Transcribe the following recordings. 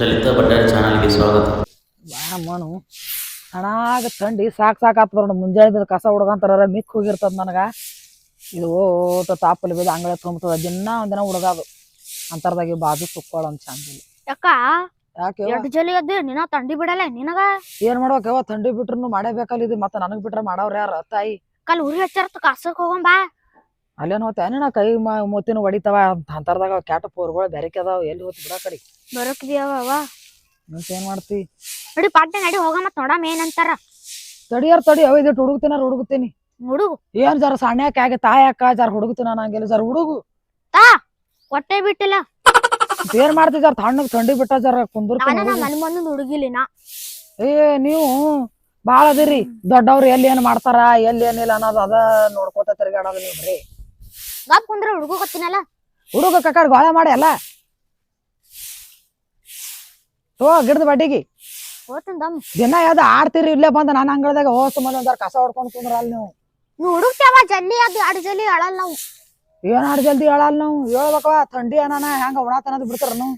ಲಲಿತಾ ಭಟ್ಟಾರಿ ಚಾನಲ್ಗೆ ಸ್ವಾಗತ. ಮನು. ಸಣ್ಣಾಗ ಥಂಡಿ ಸಾಕ್ ಸಾಕ್ ಬರೋಣ ನೋಡ್. ಮುಂಜಾನೆ ಕಸ ಹುಡ್ಕಂತಾರ ಮಿಕ್ ಹೋಗಿರ್ತದ ನನಗ. ಇದು ಓಟ ತಾಪಲ್ಲಿ ಬಿದ್ದು ಅಂಗಳ ತುಂಬ್ತದ ದಿನ ಒಂದಿನ ಹುಡುಗಾದು ಅಂತರ್ದಾಗಿ ಬಾಜು ಸುಕ್ಕೋಳ ಅಂತ ಚಂದಿಲ್ಲ ಯಾಕ? ಯಾಕೆ? ಜಲಿ ನಿನ್ನ ತಂಡಿ ಬಿಡಲ್ಲ ನಿನಗ? ಏನ್ ಮಾಡ್ಬೇಕವ ತಂಡಿ ಬಿಟ್ರು ಮಾಡಬೇಕಲ್ಲ ಇದು ಮತ್ತೆ ನನಗ್ ಬಿಟ್ರೆ ಮಾಡವ್ರ ಯಾರ? ತಾಯಿ. ಕಲ್ ಉರಿ ಹಚ್ಚಾರ ಕಾಸಕ್ ಹೋಗಂಬಾ ಅಲ್ಲೇನ್ ಹೋತ ನಾ ಕೈ ಮೂತಿನ ಹೊಡಿತಾವ ಅಂತರ್ದಾಗ ಕ್ಯಾಟ ಪೋರ್ಗಳು ಬೆರಕೆ ಅದಾವ ಎಲ್ಲಿ ಹೋತ್ ಬಿಡ ಕಡಿ. ಬರಕ್ದಿಯವ ಅವ? ಏನ್ ಮಾಡ್ತಿ? ನೋಡಿ ಪಾಟ್ನೆ ನಡಿ ಹೋಗ ಮತ್ ನೋಡಮ್ ಏನಂತಾರ ತಡಿಯಾರ ತಡಿ ಅವ ಇದಿಟ್ಟು ಹುಡುಗ್ತೀನಾರ ಹುಡುಗತೀನಿ ಹುಡುಗು ಏನ್ ಜರ ಸಣ್ಣಕ್ಕೆ ಆಗಿ ತಾಯಕ್ಕ ಜರ ಹುಡುಗ್ತೀನ ನಂಗೆಲ್ಲ ಜರ ಹುಡುಗು. ಹೊಟ್ಟೆ ಬಿಟ್ಟಿಲ್ಲ. ಏನ್ ಮಾಡ್ತಿ ಜರ ತಣ್ಣಗ್ ಥಂಡಿ ಬಿಟ್ಟ ಜರ ಕುಂದುರ್ ನಾನ. ಮನ್ ಮುಂದ್ ಹುಡುಗಿಲಿನ ಏ ನೀವು ಬಾಳ ಅದಿರಿ ದೊಡ್ಡವ್ರು ಎಲ್ಲಿ ಏನ್ ಮಾಡ್ತಾರ ಎಲ್ಲಿ ಏನಿಲ್ಲ ಅನ್ನೋದು ಅದ ನೋಡ್ಕೋತ ತಿರ್ಗಾಡೋದು ನೀವು ಬರೀ. ಗಪ್ ಕುಂದ್ರ ಹುಡುಗ ಗೊತ್ತಿನಲ್ಲ? ಹುಡುಗ ಕಕ್ಕಡ್ ಗೋಳ ಮಾಡಿ ಅಲ್ಲ. ತೋ ಗಿಡದ ಬಡ್ಡಿಗೆ. ದಿನ ಯಾವ್ದು ಆಡ್ತೀರಿ ಇಲ್ಲೇ ಬಂದ ನಾನು ಅಂಗಳದಾಗ ಹೋಸ್ ಮಂದಿ ಒಂದಾರ ಕಸ ಹೊಡ್ಕೊಂಡ್ ಕುಂದ್ರ ಅಲ್ಲಿ ನೀವು. ನೀವು ಹುಡುಕ್ತೇವ ಜಲ್ದಿ ಅದು ಅಡು ಜಲ್ದಿ ಹೇಳಲ್ಲ ನಾವು. ಏನ್ ಆಡ್ ಜಲ್ದಿ ಹೇಳಲ್ಲ ನಾವು? ಹೇಳ್ಬೇಕವ ಥಂಡಿ ಅನಾನ ಹೆಂಗ ಉಣಾತನದ್ ಬಿಡ್ತಾರ ನಾವು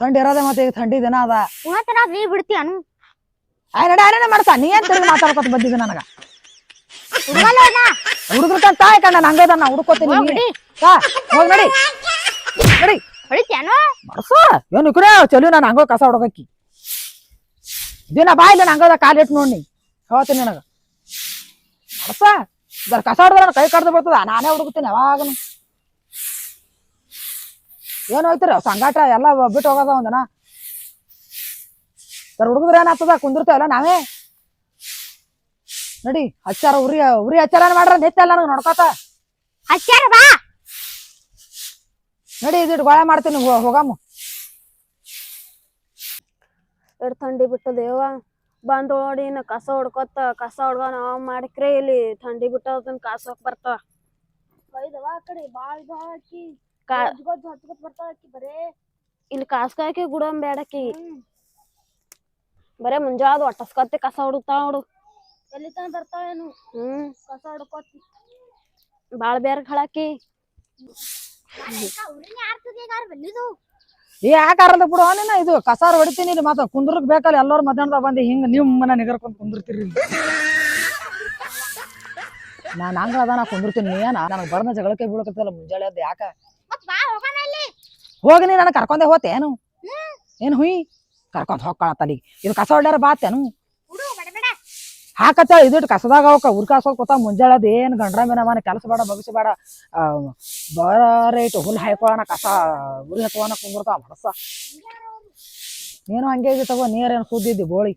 ಥಂಡಿ ಇರೋದೆ ಮತ್ತೆ ಈಗ ಥಂಡಿ ದಿನ ಅದ. ಉಣತನ ನೀ ಬಿಡ್ತೀಯ ಅನು ಆಯ್ ನಡೆ ಆಯ್ನ ಮಾಡ್ಸ. ನೀ ಏನ್ ತಿರುಗಿ ಮಾತಾಡ್ಕೊತ ಬಂದಿದ್ದೆ ನನಗ? ಹುಡುಗ್ರಕಂತ ತಾಯಿ ಕಣ್ಣ ನಂಗದ ನಾ ಹುಡುಕೋತೀನಿ ನೋಡಿ ಹೋಗ್ ನಡಿ. ನಡಿ. ಹೊಡಿತ್ಯಾನು ಏನು ಇಕಡೆ ಚಲೋ ನಾನು ಹಂಗ ಕಸ ಹೊಡ್ಕಿ ದಿನ ಬಾ ಇಲ್ಲ ಹಂಗದ ಕಾಲಿಟ್ಟು ನೋಡಿ ಹೇಳ್ತೀನಿ ನನಗ. ಮರ್ಸ. ಜರ ಕಸ ಹೊಡೆದ್ರೆ ಕೈ ಕಡ್ದು ಬರ್ತದ. ನಾನೇ ಹುಡುಕ್ತೀನಿ ಯಾವಾಗನು ಏನು ಹೋಯ್ತಿರ? ಸಂಗಾಟ ಎಲ್ಲ ಬಿಟ್ಟು ಹೋಗೋದ ಒಂದನ. ಸರ್ ಹುಡುಗದ್ರೆ ಏನಾಗ್ತದ ಕುಂದಿರ್ತಾವಲ್ಲ ನಾವೇ? ನಡಿ ಹಚ್ಚಾರ ಉರಿ ಉರಿ ಹಚ್ಚಾರ ಮಾಡ್ರ ನೆತ್ತಲ್ಲ ನನಗೆ ನೋಡ್ಕೋತ. ಹಚ್ಚಾರ ಬಾ. ನಡಿ ಇದಿಟ್ಟು ಗೋಳೆ ಮಾಡ್ತೀನಿ ಹೋಗಾಮು ಹೋಗಮ್ಮ. ಥಂಡಿ ಥಂಡಿ ಬಿಟ್ಟದೇವ ಬಂದ್ ನೋಡಿ ನಾ ಕಸ ಹೊಡ್ಕೊತ ಕಸ ಹೊಡ್ದ ನಾವ್ ಮಾಡಿಕ್ರೆ ಇಲ್ಲಿ. ಥಂಡಿ ಬಿಟ್ಟು ಅದನ್ನ ಬರ್ತಾವ. ಒಯ್ದವ ಆ ಕಡೆ ಬಾಳ್ ಇದು ಹಾಕಿ ಕಾ ಗೊಜ್ಜು ಹಚ್ಕೊತ್ ಬರ್ತಾವ ಆಕಿ ಬರೇ. ಇಲ್ಲಿ ಕಾಸ್ಕಾಕಿ ಗುಡಂ ಬೇಡಕಿ ಬರೇ ಮುಂಜಾದ ಒಟ್ಟಸ್ಕೊತಿ ಕಸ ಹೊಡುತ್ತಾ ನೋಡು. ಎಲ್ಲಿ ತನ ಬರ್ತಾವೇನು ಹ್ಮ್. ಕಸ ಹೊಡ್ಕೋತಿ. ಬಾಳ್ ಬೇರೆ ಹಳಕಿ. ಯಾಕಾರಲ್ಲ ಬಿಡು ನೀನ ಇದು ಕಸಾರ ಹೊಡಿತೀನಿ ಇಲ್ಲಿ ಮಾತ್ರ ಕುಂದ್ರಕ್ ಬೇಕಲ್ಲ ಎಲ್ಲರೂ ಮಧ್ಯಾಹ್ನದಾಗ ಬಂದು ಹಿಂಗ ನಿಮ್ ಮನೆ ನಿಗರ್ಕೊಂಡ್ ಕುಂದಿರ್ತೀರಿ ನಾನು ಹಂಗ ಅದ ನಾ ಕುಂದಿರ್ತೀನಿ ನೀ ಏನ ನನಗೆ ಬಡದ ಜಗಳಕ್ಕೆ ಬೀಳಕತ್ತಲ್ಲ ಮುಂಜಾಳೆ ಅದ ಯಾಕ? ಹೋಗಿ ನೀ ನನಗೆ ಕರ್ಕೊಂಡೆ ಹೋತೆ ಏನು? ಏನು ಹುಯ್? ಕರ್ಕೊಂಡ್ ಹೋಗ್ಕೊಳತ್ತಲ್ಲಿ ಇದು ಕಸ ಹೊಡ್ಯಾರ ಬಾತೇನು ಹಾಕತ್ತ ಇದಿಟ್ಟು ಕಸದಾಗ ಅವಕ್ಕ ಉರ್ಕಾಸೋದ್ ಕೂತ ಮುಂಜಾಳದ ಏನು ಗಂಡ್ರ ಮೇನ ಕೆಲಸ ಬೇಡ ಬಗಸಿ ಬೇಡ. ಬಾರ ಇಟ್ಟು ಹುಲ್ ಹಾಯ್ಕೊಳ್ಳೋಣ ಕಸ ಉರಿ ಹತ್ಕೋಣ ಕುಂದಿರ್ತಾವ ಮನಸ್ಸ. ನೀನು ಹಂಗೆ ಇದ್ದಿ ತಗೋ ನೀರೇನು ಸುದ್ದಿದ್ದಿ ಬೋಳಿ?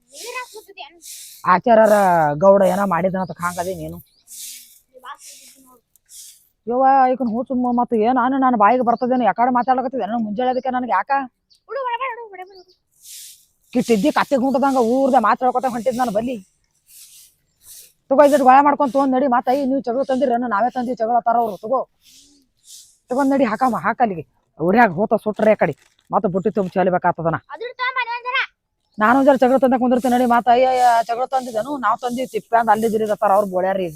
ಆಚಾರ್ಯರ ಗೌಡ ಏನೋ ಮಾಡಿದನಂತ ಹಾಂಗದಿ ನೀನು. ಯವ್ವ ಹೂ ತುಂಬ ಮತ್ತೆ ಏನು ನಾನು ನನ್ನ ಬಾಯಿಗೆ ಬರ್ತದೇನು ಯಾಕಡೆ ಮಾತಾಡಕತ್ತಿದ್ದೆ ನಾನು ಮುಂಜಾನೆ ಅದಕ್ಕೆ ನನಗೆ ಯಾಕ? ಕಿಟ್ಟಿದ್ದಿ ಕತ್ತೆ ಗುಂಟದಂಗ ಊರ್ದ ಮಾತಾಡ್ಕೊತ ಹೊಂಟಿದ್ ನಾನು ಬಲ್ಲಿ. ತಗೋ ಇದ್ರ ಗಾಯ ಮಾಡ್ಕೊಂಡ್ ತೊಗೊಂಡ್ ನಡಿ ಮತ್ತ ಐ ನೀವು ಚಗಳ ತಂದಿರ ನಾವೇ ತಂದಿ ಚಗಳ ತರ ಅವ್ರು ತಗೋ. ತಗೊಂಡ್ ನಡಿ ಹಾಕಮ್ಮ ಹಾಕಲ್ಲಿಗೆ ಊರ್ಯಾಗ ಹೋತ ಸುಟ್ರೆ ಕಡಿ. ಮತ್ತೆ ಬುಟ್ಟಿ ತುಂಬ ಚೆಲ್ಬೇಕಾಗ್ತದನ ನಾನು ಜರ ಚಗಳ ತಂದ ಕುಂದಿರ್ತೀನಿ ನಡಿ ಮತ್ತ ಅಯ್ಯ ಚಗಳ ತಂದಿದ್ದೇನು? ನಾವ್ ತಂದಿ ತಿಪ್ಪ ಅಂದ್ ಅಲ್ಲಿ ಜಿರಿದತ್ತಾರ ಅವ್ರು ಬೋಳ್ಯಾರಿ ಈಗ.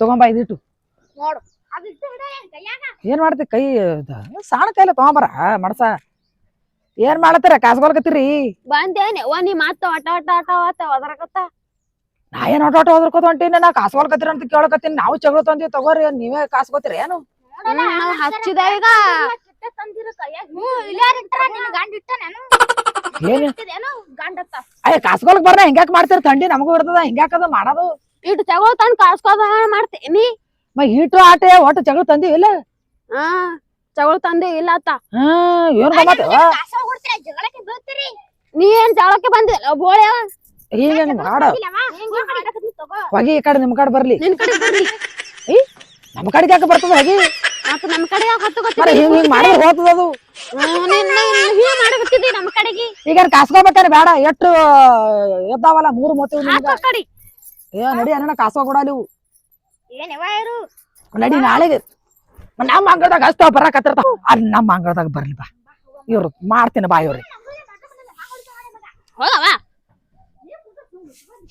ತಗೊಂಬ ಇದಿಟ್ಟು ಏನ್ ಮಾಡ್ತಿ ಕೈ ಸಾಣ ಕೈಲ ತಗೊಂಬರ ಮಡಸ? ಏನ್ ಮಾಡತ್ತೀರ? ಕಾಸ್ಕೊಲ್ಕತ್ತೀರಿ ಬಂದೇನೆ. ಓ ನೀ ಮತ್ತ ಆಟ ಆಟ ಆಟ ಒದರಕತ್ತ? ನಾ ಏನ್ ಆಟ ಆಟ ಹೋದ್ರಕೋತ ಹೊಂಟೀನಿ? ನಾ ಕಾಸ್ಕೊಲ್ಕತ್ತೀರ ಅಂತ ಕೇಳಕತ್ತೀನಿ. ನಾವು ಚಗಳ ತಂದಿ ತಗೋರಿ. ನೀವೇ ಕಾಸ್ಕೊತೀರ ಏನು? ನಾವ್ ಹಚ್ಚಿದ ಈಗ. ಕಿಟ್ಟ ತಂದಿರ ಕೈಯಾಗ ಹ್ಮ್ ಇಲ್ಲ ನಿನ್ನ ಗಂಡ ಇಟ್ಟ ನಾನು ಏನ್ ಇಟ್ಟಿದೇನು ಗಂಡತ್ತ ಅಯ್ಯ ಕಾಸ್ಕೊಳಕ್ ಬರ್ರ ಹಿಂಗ್ಯಾಕ್ ಮಾಡ್ತೀರಿ? ಥಂಡಿ ನಮಗೂ ಇರ್ತದ. ಹಿಂಗ್ಯಾಕದ ಮಾಡೋದು? ಇಟ್ಟು ತಗೋ ತಂದ್ ಕಾಸ್ಕೋದ ಮಾಡ್ತೀನಿ ಮ? ಇಟ್ಟು ಆಟೆ ಒಟ್ಟು ಜಗಳ ತಂದಿವಿಲ್ಲ ಇಲ್ಲ? ಹಾ. ತಗೊಳ್ ತಂದೆ ಇಲ್ಲ ಅತ್ತ ಹಾ ಏನ್ ಗಮ್ಮತ್ ನೀ ಏನ್ ಜಗಳಕ್ಕೆ ಬಂದಿಲ್ಲ ಬೋಳೆ ಈಗ ಮಾಡ? ಇಲ್ಲವಾ ಹಿಂಗ್ ಹೊಗಿ ಈ ಕಡೆ ನಿಮ್ ಕಡೆ ಬರ್ಲಿ. ನಿನ್ ಕಡೆ ಬರ್ಲಿ. ನಮ್ ಕಡೆ ಯಾಕೆ ಬರ್ತದ ಹೊಗೆ? ಮತ್ತ ನಮ್ ಕಡೆ ಯಾಕೆ ಹತ್ತು ಮರ ಹಿಂಗ್ ಹಿಂಗ್ ಮಾಡಿದ್ರೆ ಹೋಗ್ತದ ಅದು. ಹೀ ಮಾಡಕತ್ತಿದ್ದಿ ನಮ್ ಕಡೆಗೆ. ಈಗ ಕಾಸ್ಕೋಬೇಕಾರೆ ಬೇಡ ಎಷ್ಟು ಎದ್ದಾವಲ್ಲ ಮೂರು ಕಡಿ. ಏ ನಡಿ ಅನ್ನ ಕಾಸ್ಕೋ ಕೊಡ ನೀವು ನಡಿ ನಾಳೆಗೆ. ನಮ್ಮ ಅಂಗಳದಾಗ ಅಷ್ಟೋ ಬರಕತ್ತಿರ್ತಾವ. ಅಲ್ಲಿ ನಮ್ಮ ಅಂಗಳದಾಗ ಬರ್ಲಿ ಬಾ. ಇವ್ರು ಮಾಡ್ತೀನಿ ಬಾ ಇವ್ರಿ ಹೋಗವ?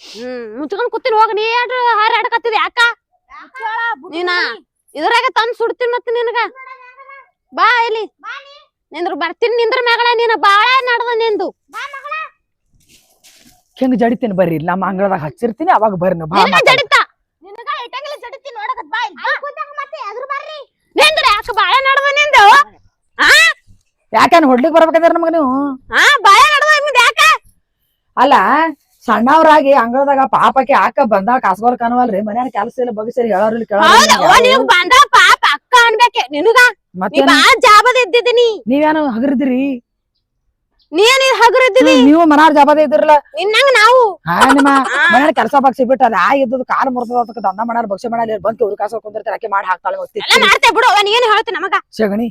ಹ್ಮ್ ಮುಚ್ಕೊಂಡ್ ಕೂತೀನಿ ಹೋಗ. ನೀ ಏನ್ರ ಹಾರಾಡಕತ್ತಿದ್ ಯಾಕ ನೀನ? ಇದ್ರಾಗ ತಂದ್ ಸುಡ್ತೀನಿ ಮತ್ತ ನಿನಗ. ಬಾ ಇಲ್ಲಿ. ನಿಂದ್ರು ಬರ್ತೀನಿ. ನಿಂದ್ರ ಮಗಳ ನೀನು. ಬಾಳ ನಡ್ದ ನಿಂದು. ಹೆಂಗ್ ಜಡಿತೀನಿ ಬರ್ರಿ. ನಮ್ಮ ಅಂಗಳದಾಗ ಹಚ್ಚಿರ್ತೀನಿ ಅವಾಗ ಬರ್ರಿ. ಬಾ ಜಡಿತ ನಿನಗ ಇಟ್ಟಂಗಿಲ್ಲ ಜಡತಿ ನೋಡಕತ್ ಬಾ ಇಲ್ಲಿ ಕೂತಾಗ ಮತ್ತೆ ಎದುರು ಬರ್ರಿ ನಿಂದ್ರ ಯಾಕ ಬಾಳ ನಡ್ದ ನಿಂದು ಯಾಕೇನ್ ಹೊಡ್ಲಿಕ್ ಬರ್ಬೇಕಂದ್ರ ನಮಗ ನೀವು? ಹಾ ಬಾಳ ನಡ್ದ ನಿಂದ ಯಾಕ? ಅಲ್ಲ ಸಣ್ಣವ್ರಾಗಿ ಅಂಗಳದಾಗ ಪಾಪಕ್ಕೆ ಯಾಕ ಬಂದಾಗ ಕಾಸಗೋರ್ ಕಾಣವಲ್ರಿ ಮನ್ಯಾನ ಕೆಲಸ ಇಲ್ಲ ಬಗ್ಸರಿ ಸರಿ ಹೇಳೋರ್ಲಿ ಕೇಳೋರಿಲ್ಲ ನೀವ್ ಬಂದ ಪಾಪ ಅಕ್ಕ ಅನ್ಬೇಕೆ ನಿನಗ? ನೀ ಮತ್ತೇನ್? ಬಾ ಜಾಬದ ಇದ್ದಿದ್ದೀನಿ. ನೀವೇನು ಹಗರಿದ್ರಿ ನೀನ್ ನೀವು ಮನಾರ್ ಜಾಬಾದ ಇದ್ರಲ್ಲ ನಿನ್ನಂಗ ನಾವು. ಹಾ ನಿಮ್ಮ ಕೆಲಸ ಬಗ್ಸಿ ಬಿಟ್ಟು ಅದ ಆ ಇದ್ದದ ಕಾಲ್ ಮುರ್ತದ ಅದಕ್ಕೆ ದಂದ ಮಾಡಾರ ಬಗ್ಸಿ ಮಾಡಲ್ಲ ಬಂದ್ ಉರಿ ಕಾಸ ಕುಂದಿರ್ತಾರೆ ಆಕೆ ಮಾಡಿ ಹಾಕ್ತಾಳೆ ಎಲ್ಲ ಮಾಡ್ತೇ ಬಿಡು ನಮಗ? ಸಗಣಿ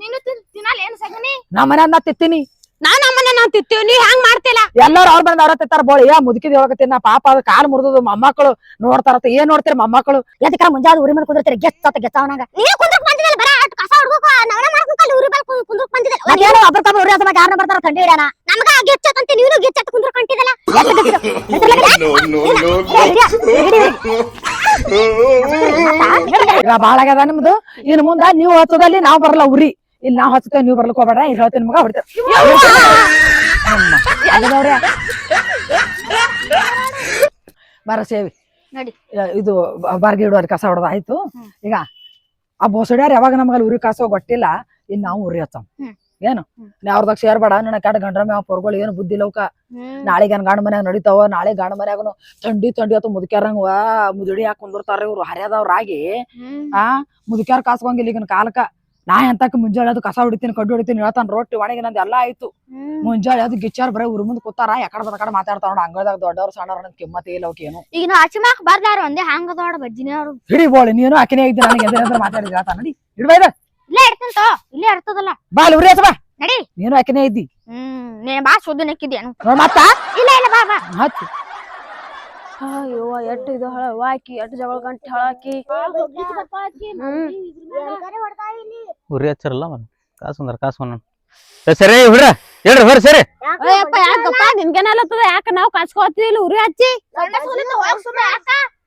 ನೀನು ತಿನ್ನಲ್ಲ ಏನು ಸಗಣಿ ನಾ ಮನ್ಯಾಗ ನಾ ತಿತ್ತೀನಿ. ನಾವ್ ನಮ್ಮನ್ನ ನಾವ್ ತಿತ್ತೀವಿ ನೀವ್ ಹೆಂಗ್ ಮಾಡ್ತಿಲ್ಲ ಎಲ್ಲಾರು ಅವ್ರ ಬಂದ್ ಅವ್ರ ತಿತ್ತಾರ ಬೋಳಿ. ಯಾ ಮುದುಕಿದ್ ಹೇಳ್ಕತ್ತೀನಿ ನಾ ಪಾಪ ಅದ ಕಾಲ್ ಮುರಿದು ಮೊಮ್ಮಕ್ಕಳು ನೋಡ್ತಾರ ಏನ್ ನೋಡ್ತೀರಿ ಮೊಮ್ಮಕ್ಕಳು ಎದಕ್ಕ ಮುಂಜಾದ ಉರಿ ಮೇಲೆ ಕುಂದಿರ್ತೀರಿ? ಗೆಸ್ಟ್ ಆತ ಗೆಸ್ಟ್ ಅವನಾಗ ನೀನು ಕುಂದ್ರಕ್ ಬಂದಿದ್ದಲ್ಲ ಬರ ಅಟ್ ಕಸ ಹೊಡ್ಕೋಕ ನವನ ಮಾಡ್ಕೊಂಡ್ ಉರಿ ಬಲ್ ಕುಂದ್ರಕ್ ಬಂದಿದ್ದಲ್ಲ ಅದೇನು ಒಬ್ಬರ ತಮ್ಮ ಉರಿ ಅಂತ ಯಾರನ್ನ ಬರ್ತಾರ ಥಂಡಿ ಇಡಣ ನಮಗ ಗೆಸ್ಟ್ ಅಂತ ನೀನು ಗೆಸ್ಟ್ ಅಂತ ಕುಂದ್ರಕ್ ಹೊಂಟಿದಲ್ಲ. ಈಗ ಬಾಳ ಆಗ್ಯದ ನಿಮ್ದು. ಇನ್ ಮುಂದ ನೀವು ಹಚ್ಚದಲ್ಲಿ ನಾವ್ ಬರಲ್ಲ ಉರಿ ಇಲ್ಲಿ ನಾವ್ ಹಚ್ಚತೇವೆ ನೀವು ಬರ್ಲಿಕ್ಕೆ ಹೋಗ್ಬೇಡ ಇಲ್ಲಿ ಹೇಳ್ತೀನಿ ನಿಮ್ಗೆ ಹೊಡಿತೇವೆ. ಬರ ಸೇವಿ. ನಡಿ. ಇದು ಬಾರ್ಗಿ ಕಸ ಹೊಡೆದ ಆಯ್ತು. ಈಗ ಆ ಬೋಸಡ್ಯಾರ ಯಾವಾಗ ನಮ್ಗಲ್ಲಿ ಉರಿ ಕಾಸೋ ಗೊತ್ತಿಲ್ಲ ಇನ್ ನಾವು ಉರಿ ಹಚ್ಚಮ್. ಏನು? ಅವ್ರದಾಗ ಸೇರ್ಬೇಡ ನನ್ನ ಕೆಟ್ಟ ಗಂಡ್ರ ಮ್ಯಾವ ಪೊರ್ಗಳು ಏನು ಬುದ್ಧಿ ಲೌಕ? ನಾಳೆ ಗಾಣ ಗಂಡ ಮನ್ಯಾಗ ನಡಿತಾವ ನಾಳೆ ಗಂಡ ಮನ್ಯಾಗನು ಥಂಡಿ ಥಂಡಿ ಅಥವಾ ಮುದುಕ್ಯಾರಂಗ ಮುದುಡಿ ಹಾಕಿ ಕುಂದಿರ್ತಾರ ಇವ್ರು ಹರ್ಯಾದವ್ರಾಗಿ. ಆ ಮುದುಕ್ಯಾರ ಕಾಸ್ಕೊಂಗಿಲ್ಲ ಈಗಿನ ಕಾಲಕ್ಕ. ನಾ ಎಂತಕ್ ಮುಂಜಾಳೆ ಅದು ಕಸ ಹೊಡಿತೀನಿ ಕಡ್ಡು ಹೊಡಿತೀನಿ ಹೇಳ್ತಾನ ರೊಟ್ಟಿ ಒಣಗಿ ನಂದು ಎಲ್ಲಾ ಆಯ್ತು. ಮುಂಜಾಳೆ ಅದು ಗಿಚ್ಚಾರ ಬರೀ ಉರ್ ಮುಂದ್ ಕೂತಾರ ಯಾಕಡೆ ಬದಕಡೆ ಕಡೆ ಮಾತಾಡ್ತಾವ ನೋಡ್ ಅಂಗಳದಾಗ ದೊಡ್ಡವ್ರು ಸಣ್ಣವ್ರ ನನ್ ಕಿಮ್ಮತ್ ಇಲ್ಲ ಅವಕೇನು ಈಗ ನಾವು ಅಚಿಮಾಕ್ ಬರ್ದಾರ ಒಂದೇ ಹಂಗ ದೊಡ್ಡ ಬಜ್ಜಿನ ಅವ್ರು. ಹಿಡಿ ಬೋಳಿ ನೀನು ಆಕಿನೇ ಇದ್ದೀನಿ ನನಗೆ ಎದ್ರ ಮಾತಾಡಿದ್ರೆ ಹೇಳ್ತಾನ ನಡಿ ಇಡ್ಬಾ ಇದ. ಇಲ್ಲೇ ಇಡ್ತಂತ ಇಲ್ಲೇ ಇರ್ತದಲ್ಲ. ಬಾ ಹಚ್ಚ ಬಾ ನಡಿ. ನೀನು ಆಕಿನೇ ಇದ್ದಿ. ಹ್ಮ್ ನೀನ್ ಬಾ ಸುದ್ದು ನೆಕ್ಕಿದ್ಯಾನು ಮತ್ತ? ಇಲ್ಲ ಇಲ್ಲ ಬಾ ಬಾ. ಹಚ್ಚು ಅಯ್ಯೋ ಎಟ್ ಇದು ಹಳ ಹಾಕಿ ಎಟ್ ಜಗಳ ಗಂಟೆ ಹಾಕಿ ಉರಿ ಹಚ್ಚರಲ್ಲ ಮನ್ ಕಾಸು ಅಂದ್ರ ಕಾಸು ಒಂದ್ ಸರಿ ಹುಡ್ರ ಹೇಳ್ರಿ ಹೊರ ಸರಿ ಅಯ್ಯಪ್ಪ ಯಾಕಪ್ಪ ನಿನ್ಗೇನಲ್ಲತ್ತದ ಯಾಕ ನಾವು ಕಚ್ಕೋತೀವಿ ಉರಿ ಹಚ್ಚಿ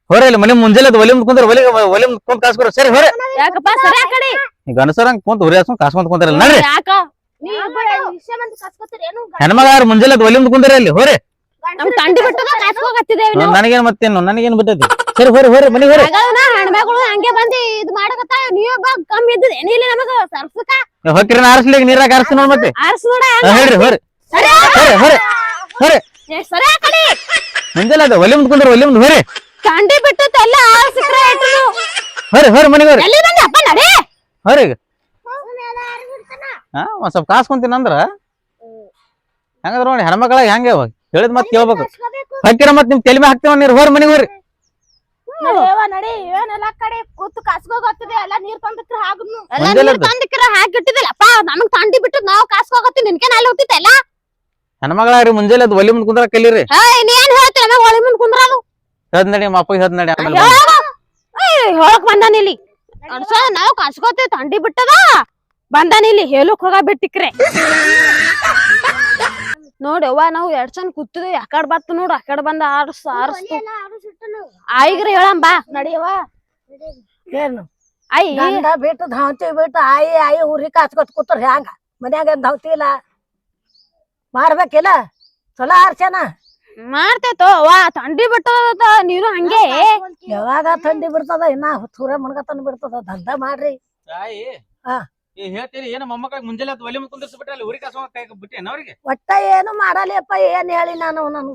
ಹೊರ ಇಲ್ಲಿ ಮನೆ ಮುಂಜಾನೆ ಒಲಿ ಮುಂದ್ ಕುಂದ್ರ ಒಲಿ ಒಲಿ ಮುಂದ್ ಕುಂತ್ ಕಾಸ್ಕೊರ ಸರಿ ಹೊರ ಯಾಕಪ್ಪ ಸರಿ ಆ ಕಡೆ ಈಗ ಕುಂತ ಉರಿ ಹಚ್ಕೊಂಡ್ ಕಾಸ್ಕೊಂತ ಕುಂತಾರಲ್ಲ ನೋಡ್ರಿ ಯಾಕ ಹೆಣ್ಮಗ ಯಾರು ಮುಂಜಾನೆ ಒಲಿ ಮುಂದ್ ಕುಂದ್ರ ಅಲ್ಲಿ ಹೊರೆ ನಮ್ ತಂಡಿ ಬಿಟ್ಟದ ನನಗೇನ್ ಮತ್ತೇನು? ನನಗೇನ್ ಬಿಟ್ಟೈತಿ ಸರಿ ಹೊರಿ ಹೊರಿ ಮನಿ ಹೊರಿ. ಹಾಗಾದ್ರೆ ಹೆಣ್ಮಗಳು ಹಂಗೆ ಬಂದಿ ಇದ್ ಮಾಡಕತ್ತ ನೀವ್ ಬಾ ಕಮ್ಮಿ ಇದ್ದದ ಏನಿಲ್ಲ ನಮಗ ಸರ್ಸಕ ಹೊಕ್ಕಿರ ಆರಿಸ್ಲಿ ನೀರಾಗ ಆರಿಸ್ತೀನಿ ನೋಡ್ ಮತ್ತೆ. ಆರ್ಸ್ ನೋಡ ಹಾ, ಹೇಳ್ರಿ ಹೊರಿ. ಸರಿ ಹೊರಿ. ಹೊರಿ ಹೊರಿ. ಏ, ಸರಿ ಆ ಕಡೆ ಮುಂಜಾನೆ ಅದು ಒಲಿ ಮುಂದ್ ಕುಂದ್ರ ಒಲೆ ಮುಂದ್ ಹೊರಿ. ತಂಡಿ ಬಿಟ್ಟು ಎಲ್ಲ ಸಿಕ್ರೆ ಇಟ್ಟು ಹೊರಿ ಹೊರಿ ಮನಿಗೆ ಹೊರಿ. ಎಲ್ಲಿ ಬಂದೆ? ಅಪ್ಪ ನಡಿ. ಹೊರಿ. ಈಗ ಹಾ ಒಂದ್ ಸ್ವಲ್ಪ ಕಾಸ್ಕೊಂತೀನಿ ಅಂದ್ರ. ಹೆಂಗದ್ರ ನೋಡಿ ಹೆಣ್ಮಕ್ಳಾಗ ಹೆಂಗೆ ಅವ? ಹೇಳಿದ್ ಮತ್ ಕೇಳ್ಬೇಕು. ಹಾಕಿರ ಮತ್ ನಿಮ್ ತೆಲಿಮೆ ಹಾಕ್ತೇವ ನೀರ್ ಹೋರ್ ಮನಿಗ್ ಹೋರಿ ನಡಿ ಏನೆಲ್ಲ ಕಡೆ ಕೂತು ಕಸ್ಕೋಗತ್ತಿದೆ ಎಲ್ಲ ನೀರ್ ತಂದಿಕ್ರ ಎಲ್ಲ ನೀರ್ ತಂದಿಕ್ಕಿರ ಹಾಕಿಟ್ಟಿದಿಲ್ಲಪ್ಪ ನಮಗ್ ತಂಡಿ ಬಿಟ್ಟು ನಾವ್ ಕಾಸ್ಕೋಗತ್ತಿ ನಿನ್ಕೇನ್ ಅಲ್ಲಿ ಹೋಗ್ತಿತ್ತಲ್ಲ ಹೆಣ್ಮಗಳಾರಿ ಮುಂಜಾನೆ ಅದು ಒಲಿ ಮುಂದ್ ಕುಂದ್ರ ಕಲೀರಿ. ಏಯ್ ನೀ ಏನ್ ಹೇಳ್ತಿ? ನಮಗ್ ಒಳಿ ಮುಂದ್ ಕುಂದ್ರದು. ಹೇಳ್ದ್ ನಡಿ ನಿಮ್ಮ ಅಪ್ಪಗೆ ಹೇಳ್ದ್ ನಡಿ. ಆಮೇಲೆ ಹೇಳಕ್ ಬಂದಾನ ಇಲ್ಲಿ. ಅನ್ಸ ನಾವ್ ಕಾಸ್ಕೋತೀವಿ ತಂಡಿ ಬಿಟ್ಟದ? ಬಂದಾನ ಇಲ್ಲಿ. ಹೇಳಕ್ ಹೋಗ ಬಿಟ್ಟಿಕ್ರೆ ನೋಡಿ ಅವ್ವ ನಾವು ಎರಡ್ ಚಂದ ಕೂತಿದ್ವಿ. ಯಾಕಡ್ ಬತ್ತು ನೋಡು ಆಕಡೆ ಬಂದ ಆರ್ಸ್ ಆರ್ಸ್ ಆಯ್ಗ್ರಿ ಹೇಳಂ ಬಾ ನಡೆಯವ ಏನು? ಆಯಿ. ಗಂಡ ಬಿಟ್ಟು ಧಾವಂತಿ ಬಿಟ್ಟು ಆಯಿ ಆಯಿ ಹುರಿ ಕಾಚ್ಕೊತ್ ಕೂತ್ರ ಹ್ಯಾಂಗ? ಮನ್ಯಾಗ ಏನ್ ಧಾವತಿ ಇಲ್ಲ? ಮಾಡ್ಬೇಕಿಲ್ಲ ಚಲೋ ಆರ್ಚನ ಮಾಡ್ತೇತೋ ಅವ್ವ ಥಂಡಿ ಬಿಟ್ಟದ ನೀನು ಹಂಗೆ. ಯಾವಾಗ ಥಂಡಿ ಬಿಡ್ತದ? ಇನ್ನ ಸೂರ್ಯ ಮುಣಗತನ ಬಿಡ್ತದ? ದಂಧ ಮಾಡ್ರಿ. ಹಾ. ಹೇಳ್ತೀರಿ ಏನೋ ಮೊಮ್ಮಕ್ಳಿಗೆ ಮುಂಜಾನೆ ಅದು ಒಲಿ ಕುಂದಿರ್ಸ್ಬಿಟ್ರೆ ಅಲ್ಲಿ ಉರಿ ಕಸ ಕೈ ಬಿಟ್ಟೇನ ಅವ್ರಿಗೆ? ಒಟ್ಟ ಏನು ಮಾಡಲಿಯಪ್ಪ ಏನ್ ಹೇಳಿ ನಾನು ನನ್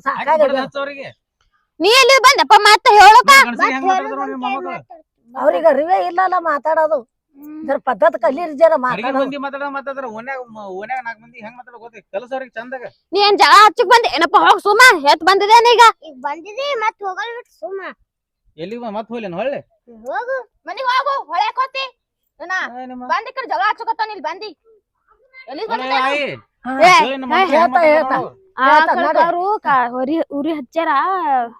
ಅವ್ರಿಗೆ. ನೀ ಎಲ್ಲಿ ಬಂದಪ್ಪ ಮತ್ತೆ ಹೇಳಕ ಅವ್ರಿಗೆ ಅರಿವೇ ಇಲ್ಲಲ್ಲ ಮಾತಾಡೋದು. ಜರ ಪದ್ಧತಿ ಕಲೀರಿ ಜರ ಮಾತಾಡೋದು. ಮಂದಿ ಮಾತಾಡ ಮಾತಾಡ್ರ ಓನ್ಯಾಗ ಓನ್ಯಾಗ ನಾಲ್ಕು ಮಂದಿ ಹೆಂಗ್ ಮಾತಾಡ ಗೊತ್ತಿ? ಕೆಲಸ ಅವ್ರಿಗೆ ಚಂದಾಗ. ನೀ ಏನ್ ಜಗಳ ಹಚ್ಚಕ್ ಬಂದೆ? ಏನಪ್ಪ ಹೋಗ್ ಸುಮ್ಮ ಹೆತ್ ಬಂದಿದೇನ ಈಗ. ಈಗ ಬಂದಿದಿ ಮತ್ ಹೋಗಲ್ ಬಿಟ್ಟು ಸುಮ್ಮ. ಎಲ್ಲಿಗೆ ಮತ್ ಹೋಗ್ಲೇನು ಹೊಳ್ಳೆ ಹೋಗು ಮನೆಗೆ ಹೋಗು ಹೊಳ್ಯಾಕ್ ಹೋತಿ ಏನ? ಈ ಕಡೆ ಜಗಳ ಹಚ್ಚಕತ್ತಾನ ಇಲ್ಲಿ ಬಂದಿ ಎಲ್ಲಿ ಉರಿ ಹಚ್ಚಾರ